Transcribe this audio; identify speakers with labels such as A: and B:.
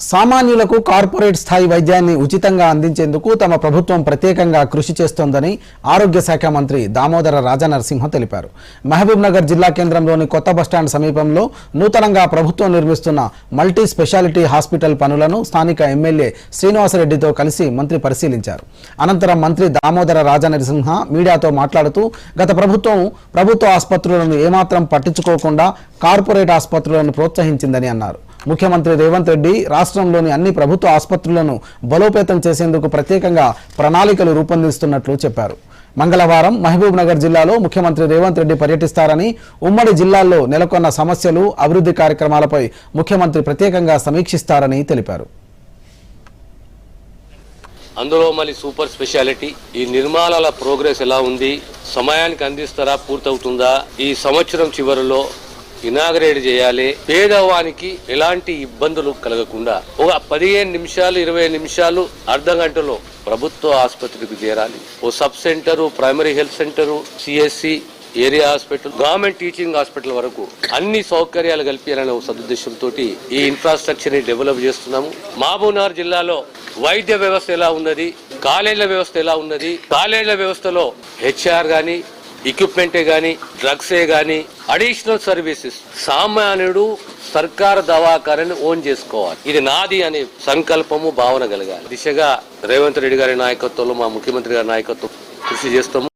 A: సామాన్యులకు కార్పొరేట్ స్థాయి వైద్యాన్ని ఉచితంగా అందించేందుకు తమ ప్రభుత్వం ప్రత్యేకంగా కృషి చేస్తోందని ఆరోగ్య శాఖ మంత్రి దామోదర రాజనరసింహ తెలిపారు. మహబూబ్ నగర్ జిల్లా కేంద్రంలోని కొత్త బస్టాండ్ సమీపంలో నూతనంగా ప్రభుత్వం నిర్మిస్తున్న మల్టీ స్పెషాలిటీ హాస్పిటల్ పనులను స్థానిక ఎమ్మెల్యే శ్రీనివాసరెడ్డితో కలిసి మంత్రి పరిశీలించారు. అనంతరం మంత్రి దామోదర రాజనరసింహ మీడియాతో మాట్లాడుతూ గత ప్రభుత్వం ప్రభుత్వ ఆసుపత్రులను ఏమాత్రం పట్టించుకోకుండా కార్పొరేట్ ఆసుపత్రులను ప్రోత్సహించిందని అన్నారు. ముఖ్యమంత్రి రేవంత్ రెడ్డి రాష్ట్రంలోని అన్ని ప్రభుత్వ ఆసుపత్రులను బలోపేతం చేసేందుకు ప్రత్యేకంగా ప్రణాళికలు రూపొందిస్తున్నట్లు చెప్పారు. మంగళవారం మహబూబ్ నగర్ జిల్లాలో ముఖ్యమంత్రి రేవంత్ రెడ్డి పర్యటిస్తారని ఉమ్మడి జిల్లాల్లో నెలకొన్న సమస్యలు అభివృద్ధి కార్యక్రమాలపై ముఖ్యమంత్రి ప్రత్యేకంగా సమీక్షిస్తారని తెలిపారు.
B: అందులో మళ్ళీ సూపర్ స్పెషాలిటీ ఈ నిర్మాణాల ప్రోగ్రెస్ ఎలా ఉంది సమయానికి అందిస్తారా పూర్తవుతుందా ఈ సంవత్సరం చివరిలో ఇనాగరేట్ చేయాలి. పేదవానికి ఎలాంటి ఇబ్బందులు కలగకుండా ఒక పదిహేను నిమిషాలు ఇరవై నిమిషాలు అర్ధ గంటలో ప్రభుత్వ ఆసుపత్రికి చేరాలి. ఓ sub centre primary health centre CSC area hospital government teaching hospital వరకు అన్ని సౌకర్యాలు కల్పించాలనే ఒక సదుద్దేశంతో ఈ ఇన్ఫ్రాస్ట్రక్చర్ని డెవలప్ చేస్తున్నాము. మహబూబ్నగర్ జిల్లాలో వైద్య వ్యవస్థ ఎలా ఉన్నది? కాలేజీల వ్యవస్థ ఎలా ఉన్నది? కాలేజీల వ్యవస్థలో హెచ్ఆర్ గాని ఎక్విప్మెంటే గాని డ్రగ్సే గాని అడిషనల్ సర్వీసెస్ సామాన్యుడు సర్కారు దవాఖానని ఓన్ చేసుకోవాలి. ఇది నాది అనే సంకల్పము భావన కలగాలి. దిశగా రేవంత్ రెడ్డి గారి నాయకత్వంలో మా ముఖ్యమంత్రి గారి నాయకత్వం కృషి చేస్తాము.